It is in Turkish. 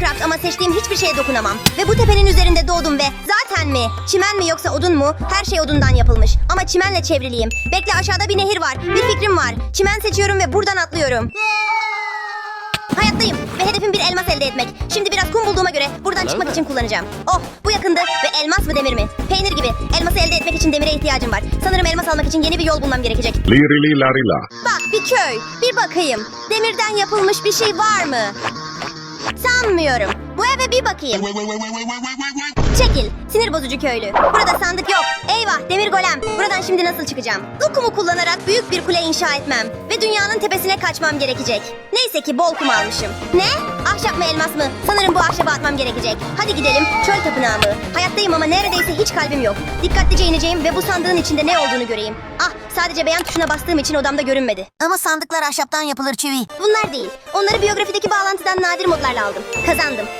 Minecraft ama seçtiğim hiçbir şeye dokunamam. Ve bu tepenin üzerinde doğdum ve zaten mi? Çimen mi yoksa odun mu? Her şey odundan yapılmış. Ama çimenle çevriliyim. Bekle aşağıda bir nehir var. Bir fikrim var. Çimen seçiyorum ve buradan atlıyorum. Hayattayım ve hedefim bir elmas elde etmek. Şimdi biraz kum bulduğuma göre buradan çıkmak için kullanacağım. Oh bu yakındı ve elmas mı demir mi? Peynir gibi. Elması elde etmek için demire ihtiyacım var. Sanırım elmas almak için yeni bir yol bulmam gerekecek. Lirili larila. Bak bir köy. Bir bakayım. Demirden yapılmış bir şey var mı? Sanmıyorum. Bu eve bir bakayım. Çekil. Sinir bozucu köylü. Burada sandık yok. Eyvah demir golem. Buradan şimdi nasıl çıkacağım? Bu kumu kullanarak büyük bir kule inşa etmem. Ve dünyanın tepesine kaçmam gerekecek. Neyse ki bol kum almışım. Ne? Ahşap mı elmas mı? Sanırım bu ahşaba atmam gerekecek. Hadi gidelim. Çöl tapınağı mı? Hayattayım ama neredeyse hiç kalbim yok. Dikkatlice ineceğim ve bu sandığın içinde ne olduğunu göreyim. Ah sadece beğen tuşuna bastığım için odamda görünmedi. Ama sandıklar ahşaptan yapılır çivi. Bunlar değil. Onları biyografideki bağlantıdan nadir modlarla aldım. Kazandım.